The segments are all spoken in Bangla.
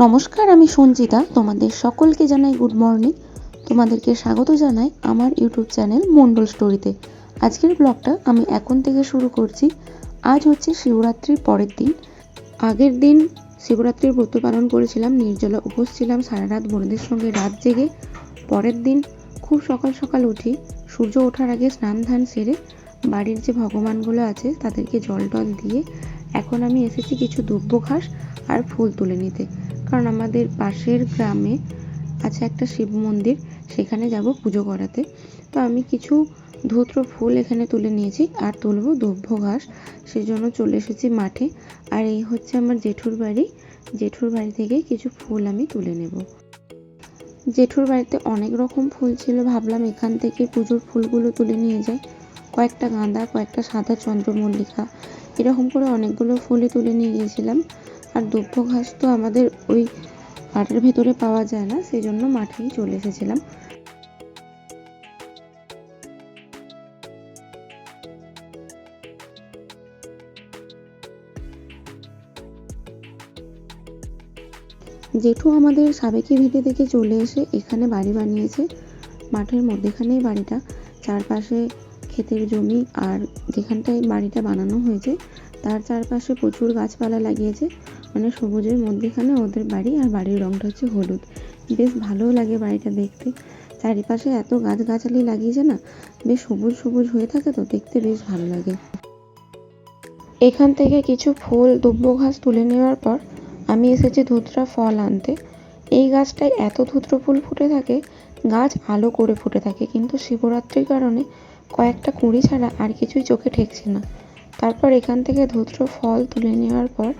নমস্কার, আমি সঞ্জিতা। তোমাদের সকলকে জানাই গুড মর্নিং তোমাদেরকে স্বাগত জানাই আমার ইউটিউব চ্যানেল মন্ডল স্টোরিতে আজকের ব্লগটা আমি এখন থেকে শুরু করছি। আজ হচ্ছে শিবরাত্রির পরের দিন। আগের দিন শিবরাত্রির ব্রত পালন করেছিলাম, নির্জলা উপোস ছিলাম, সারা রাত বোনদের সঙ্গে রাত জেগে। পরের দিন খুব সকাল সকাল উঠি, সূর্য ওঠার আগে স্নান ধান সেরে বাড়ির যে ভগবানগুলো আছে তাদেরকে জল টল দিয়ে এখন আমি এসেছি কিছু দুব্য ঘাস আর ফুল তুলে নিতে। কারণ আমাদের পাশের গ্রামে আছে একটা শিব মন্দির, সেখানে যাব পুজো করাতে। তো আমি কিছু ধূত্র ফুল এখানে তুলে নিয়েছি আর তুলবো দুব্য ঘাস, সেজন্য চলে এসেছি মাঠে। আর এই হচ্ছে আমার জেঠুর বাড়ি। জেঠুর বাড়ি থেকে কিছু ফুল আমি তুলে নেব। জেঠুর বাড়িতে অনেক রকম ফুল ছিল, ভাবলাম এখান থেকে পুজোর ফুলগুলো তুলে নিয়ে যাই। কয়েকটা গাঁদা, কয়েকটা সাদা চন্দ্রমল্লিকা, এরকম করে অনেকগুলো ফুলই তুলে নিয়ে গিয়েছিলাম। আর দুব্য ঘাস তো আমাদের ওই মাঠের ভেতরে পাওয়া যায় না সেই জন্য মাঠেই চলে এসেছিলাম। জেঠু আমাদের সাবেকি ভিটে থেকে চলে এসে এখানে বাড়ি বানিয়েছে। মাঠের মধ্যেখানেই বাড়িটা, চারপাশে ক্ষেতের জমি আর যেখানটায় বাড়িটা বানানো হয়েছে, তার চারপাশে প্রচুর গাছপালা লাগিয়েছে। মানে সবুজের মধ্যেখানে ওদের বাড়ি আর বাড়ির রংটা হচ্ছে হলুদ। বেশ ভালোও লাগে বাড়িটা দেখতে। চারিপাশে এত গাছগাছালি লাগিয়েছে না, বেশ সবুজ সবুজ হয়ে থাকে তো, দেখতে বেশ ভালো লাগে। এখান থেকে কিছু ফুল দুব্য ঘাস তুলে নেওয়ার পর আমি এসেছি ধুতরা ফল আনতে। এই গাছটায় এত ধুত্র ফুল ফুটে থাকে, গাছ আলো করে ফুটে থাকে, কিন্তু শিবরাত্রির কারণে কয়েকটা কুঁড়ি ছাড়া আর কিছুই চোখে ঠেকছে না। তারপর এখান থেকে ধুত্র ফল তুলে নেওয়ার পর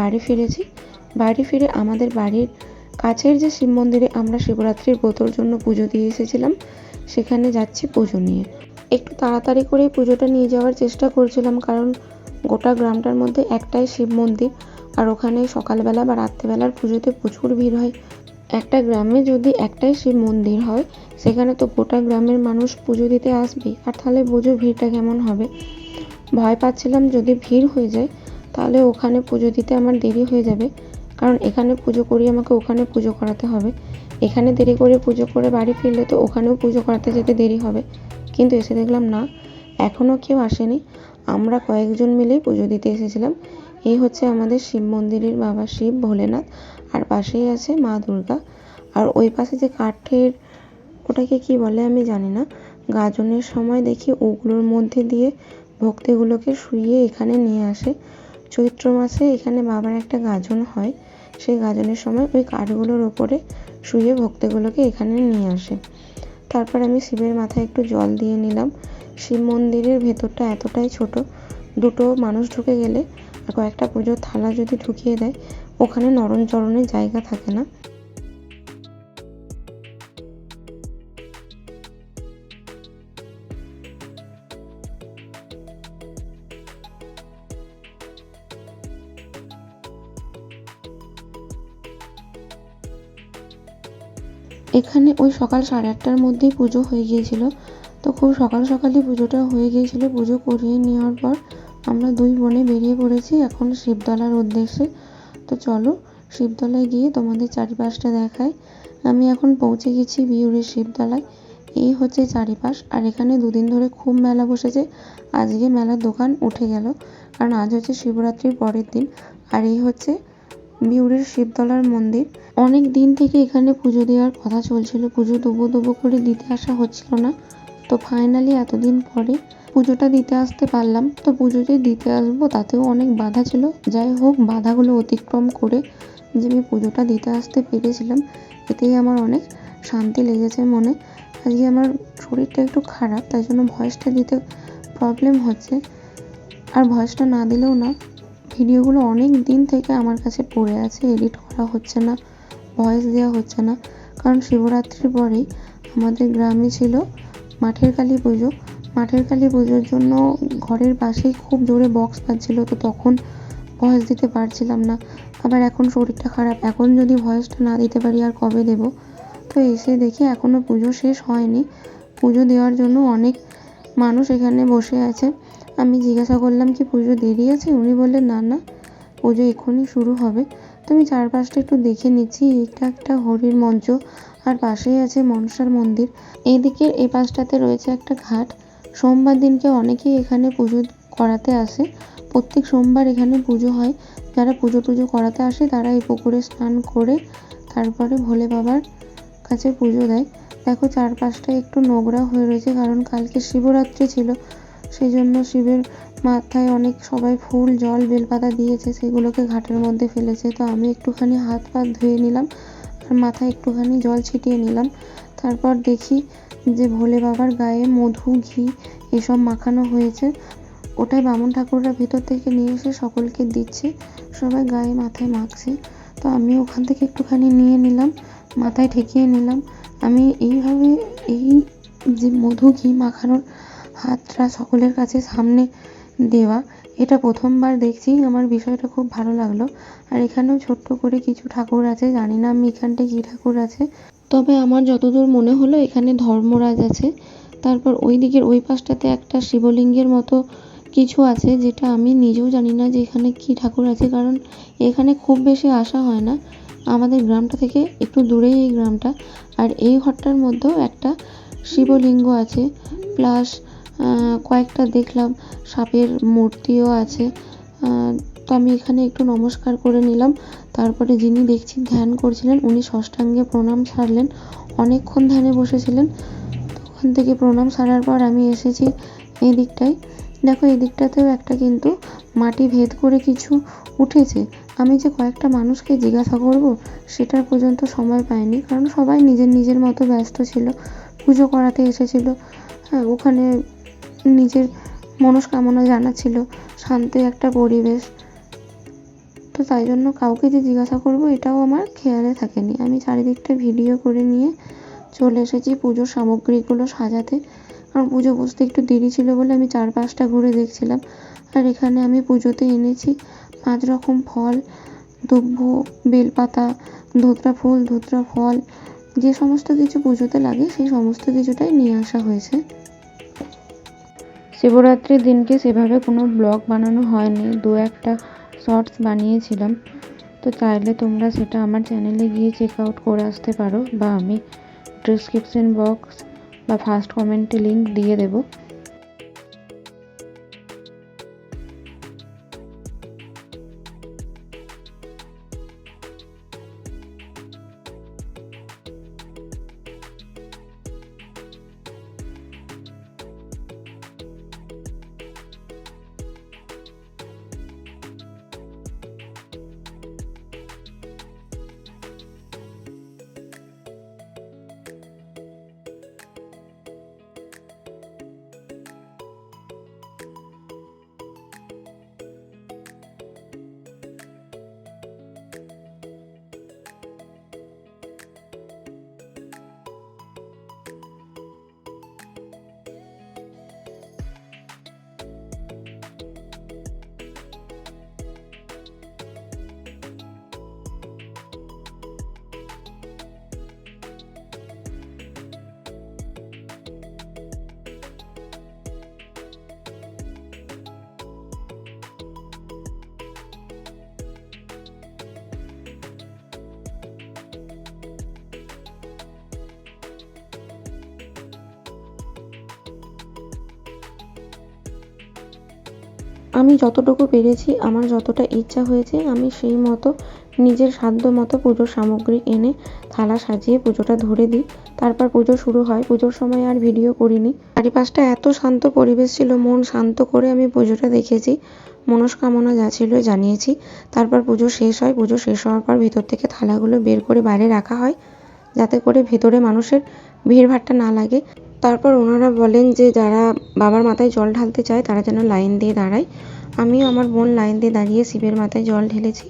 বাড়ি ফিরেছি। বাড়ি ফিরে আমাদের বাড়ির কাছের যে শিব মন্দিরে আমরা শিবরাত্রির ব্রতর জন্য পুজো দিয়ে এসেছিলাম, সেখানে যাচ্ছি পুজো নিয়ে। একটু তাড়াতাড়ি করেই পুজোটা নিয়ে যাওয়ার চেষ্টা করছিলাম, কারণ গোটা গ্রামটার মধ্যে একটাই শিব মন্দির, আর ওখানে সকালবেলা বা রাত্রেবেলার পুজোতে প্রচুর ভিড় হয়। একটা গ্রামে যদি একটাই শিব মন্দির হয়, সেখানে তো গোটা গ্রামের মানুষ পুজো দিতে আসবে আর তাহলে বোঝো ভিড়টা কেমন হবে। ভয় পাচ্ছিলাম যদি ভিড় হয়ে যায় তাহলে ওখানে পুজো দিতে আমার দেরি হয়ে যাবে। কারণ এখানে পুজো করি, আমাকে ওখানে পুজো করাতে হবে। এখানে দেরি করে পুজো করে বাড়ি ফিরলে তো ওখানেও পুজো করাতে যেতে দেরি হবে। কিন্তু এসে দেখলাম না এখনও কেউ আসেনি। আমরা কয়েকজন মিলেই পুজো দিতে এসেছিলাম। এই হচ্ছে আমাদের শিব মন্দিরের বাবা শিব, ভোলেনাথ, আর পাশেই আছে মা দুর্গা। আর ওই পাশে যে কাঠের, ওটাকে কি বলে আমি জানি না। গাজনের সময় দেখি ওগুলোর মধ্যে দিয়ে ভক্তিগুলোকে শুইয়ে এখানে নিয়ে আসে। চৈত্র মাসে এখানে বাবার একটা গাজন হয়। সেই গাজনের সময় ওই কাঠগুলোর ওপরে শুয়ে ভক্তগুলোকে এখানে নিয়ে আসে। তারপর আমি শিবের মাথায় একটু জল দিয়ে নিলাম। শিব মন্দিরের ভেতরটা এতটাই ছোট, দুটো মানুষ ঢুকে গেলে কয়েকটা পুজোর থালা যদি ঢুকিয়ে দেয়, ওখানে নরম চরণের জায়গা থাকে না। এখানে ওই সকাল সাড়ে আটটার মধ্যেই পুজো হয়ে গিয়েছিল। তো খুব সকাল সকালই পুজোটা হয়ে গিয়েছিল। পুজো করিয়ে নেওয়ার পর আমরা দুই বোনে বেরিয়ে পড়েছি এখন শিবতলার উদ্দেশ্যে। তো চলো শিবতলায় গিয়ে তোমাদের চারিপাশটা দেখাই। আমি এখন পৌঁছে গেছি বিউরের শিবতলায়। এই হচ্ছে চারিপাশ। আর এখানে দুদিন ধরে খুব মেলা বসেছে। আজকে মেলার দোকান উঠে গেল। কারণ আজ হচ্ছে শিবরাত্রির পরের দিন। আর এই হচ্ছে বিউরের শিবতলার মন্দির। অনেক দিন থেকে এখানে পুজো দেওয়ার কথা চলছিল। পুজো দেবো দেবো করে দিতে আসা হচ্ছিল না। তো ফাইনালি এতদিন পরে পুজোটা দিতে আসতে পারলাম। তো পুজো যে দিতে আসব, তাতেও অনেক বাধা ছিল। যাই হোক, বাধাগুলো অতিক্রম করে যে আমি পুজোটা দিতে আসতে পেরেছিলাম, এতেই আমার অনেক শান্তি লেগেছে মনে। আজকে আমার শরীরটা একটু খারাপ, তাই জন্য ভয়েসটা দিতে প্রবলেম হচ্ছে। আর ভয়েসটা না দিলেও না ভিডিওগুলো অনেক দিন থেকে আমার কাছে পড়ে আছে এডিট করা হচ্ছে না ভয়েস দেওয়া হচ্ছে না। কারণ শিবরাত্রির পরেই আমাদের গ্রামে ছিল মাঠের কালী পুজো। মাঠের কালী পুজোর জন্য ঘরের পাশেই খুব জোরে বক্স বাজছিল, তো তখন ভয়েস দিতে পারছিলাম না। আবার এখন শরীরটা খারাপ, এখন যদি ভয়েসটা না দিতে পারি আর কবে দেব? তো এসে দেখি এখনও পুজো শেষ হয়নি। পুজো দেওয়ার জন্য অনেক মানুষ এখানে বসে আছে। আমি জিজ্ঞাসা করলাম কি পুজো দেরি আছে? উনি বললেন, না না, পুজো এক্ষুনি শুরু হবে। তো আমি চারপাশটা একটু দেখে নিচ্ছি। এটা একটা হরির মঞ্চ, আর পাশেই আছে মনসার মন্দির। এইদিকে এই পাশটাতে রয়েছে একটা ঘাট। সোমবার দিনকে অনেকেই এখানে পুজো করাতে আসে। প্রত্যেক সোমবার এখানে পুজো হয়। যারা পুজো টুজো করাতে আসে, তারা এই পুকুরে স্নান করে তারপরে ভোলে বাবার কাছে পুজো দেয়। দেখো, চারপাশটা একটু নোংরা হয়ে রয়েছে, কারণ কালকে শিবরাত্রি ছিল। সেই জন্য শিবের মাথায় অনেক সবাই ফুল, জল, বেলপাতা দিয়েছে, সেগুলোকে ঘাটের মধ্যে ফেলেছে। তো আমি একটুখানি হাত পা ধুয়ে নিলাম, আর মাথায় একটুখানি জল ছিটিয়ে নিলাম। তারপর দেখি যে ভোলে বাবার গায়ে মধু, ঘি এসব মাখানো হয়েছে। ওটাই বামন ঠাকুররা ভেতর থেকে নিয়ে এসে সকলকে দিচ্ছে, সবাই গায়ে মাথায় মাখছে। তো আমি ওখান থেকে একটুখানি নিয়ে নিলাম, মাথায় ঠেকিয়ে নিলাম। আমি এইভাবে এই যে মধু, ঘি মাখানোর হাতটা সকলের কাছে সামনে দেওয়া। এটা প্রথমবার দেখছি, আমার বিষয়টা খুব ভালো লাগল। আর এখানেও ছোট্ট করে কিছু ঠাকুর আছে, জানি না আমি এখানটায় কী ঠাকুর আছে। তবে আমার যতদূর মনে হলো, এখানে ধর্মরাজ আছে। তারপর ওই দিকের ওই পাশটাতে একটা শিবলিঙ্গের মতো কিছু আছে, যেটা আমি নিজেও জানি না যে এখানে কী ঠাকুর আছে, কারণ এখানে খুব বেশি আসা হয় না। আমাদের গ্রামটা থেকে একটু দূরেই এই গ্রামটা। আর এই ঘরটার মধ্যেও একটা শিবলিঙ্গ আছে, প্লাস কয়েকটা দেখলাম, সাপের মূর্তিও আছে। তো আমি এখানে একটু নমস্কার করে নিলাম। তারপরে যিনি দেখছি ধ্যান করছিলেন, উনি ষষ্ঠাঙ্গে প্রণাম সারলেন। অনেকক্ষণ ধ্যানে বসেছিলেন। ওখান থেকে প্রণাম সারার পর আমি এসেছি এই দিকটায় দেখো এই দিকটাতেও একটা কিন্তু মাটি ভেদ করে কিছু উঠেছে। আমি যে কয়েকটা মানুষকে জিজ্ঞাসা করব, সেটার পর্যন্ত সময় পাইনি। কারণ সবাই নিজের নিজের মতো ব্যস্ত ছিল। পুজো করাতে এসেছিল। হ্যাঁ ওখানে নিজের মনস্কামনা জানাচ্ছিল শান্ত একটা পরিবেশ। তো তাই জন্য কাউকে যে জিজ্ঞাসা করব, এটাও আমার খেয়ালে থাকেনি। আমি চারিদিকটা ভিডিও করে নিয়ে চলে এসেছি পুজোর সামগ্রীগুলো সাজাতে। কারণ পুজো বসতে একটু দেরি ছিল বলে আমি চারপাশটা ঘুরে দেখছিলাম। আর এখানে আমি পুজোতে এনেছি পাঁচ রকম ফল, দুব্ব, বেলপাতা, ধুতরা ফুল, ধুতরা ফল। যে সমস্ত কিছু পুজোতে লাগে, সেই সমস্ত কিছুটাই নিয়ে আসা হয়েছে। শিবরাত্রির দিনকে সেভাবে কোনো ব্লগ বানানো হয়নি। দু একটা শর্টস বানিয়েছিলাম। তো চাইলে তোমরা সেটা আমার চ্যানেলে গিয়ে চেক আউট করে আসতে পারো বা আমি ডিসক্রিপশন বক্স বা ফার্স্ট কমেন্টে লিঙ্ক দিয়ে দেবো। আমি যতটুকু পেরেছি, আমার যতটা ইচ্ছা হয়েছে, আমি সেই মতো নিজের সাধ্য মতো পুজোর সামগ্রী এনে থালা সাজিয়ে পুজোটা ধরে দিই। তারপর পুজো শুরু হয়। পুজোর সময় আর ভিডিও করিনি। চারিপাশটা এত শান্ত পরিবেশ ছিল, মন শান্ত করে আমি পুজোটা দেখেছি। মনস্কামনা যা ছিল জানিয়েছি। তারপর পুজো শেষ হয়। পুজো শেষ হওয়ার পর ভিতর থেকে থালাগুলো বের করে বাইরে রাখা হয়, যাতে করে ভেতরে মানুষের ভিড়ভাট্টা না লাগে। তারপর ওনারা বলেন যে যারা বাবার মাথায় জল ঢালতে চায়, তারা যেন লাইন দিয়ে দাঁড়ায়। আমিও আমার বোন লাইন দিয়ে দাঁড়িয়ে শিবের মাথায় জল ঢেলেছি।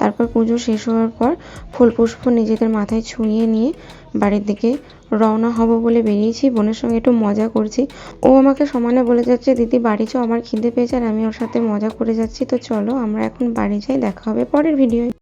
তারপর পুজো শেষ হওয়ার পর ফুল পুষ্প নিজেদের মাথায় ছুঁয়ে নিয়ে বাড়ির দিকে রওনা হব বলে বেরিয়েছি। বোনের সঙ্গে একটু মজা করছি। ও আমাকে সমানে বলে যাচ্ছে, দিদি, বাড়ি চো আমার খিদে পেয়েছে আর আমি ওর সাথে মজা করে যাচ্ছি। তো চলো, আমরা এখন বাড়ি যাই, দেখা হবে পরের ভিডিও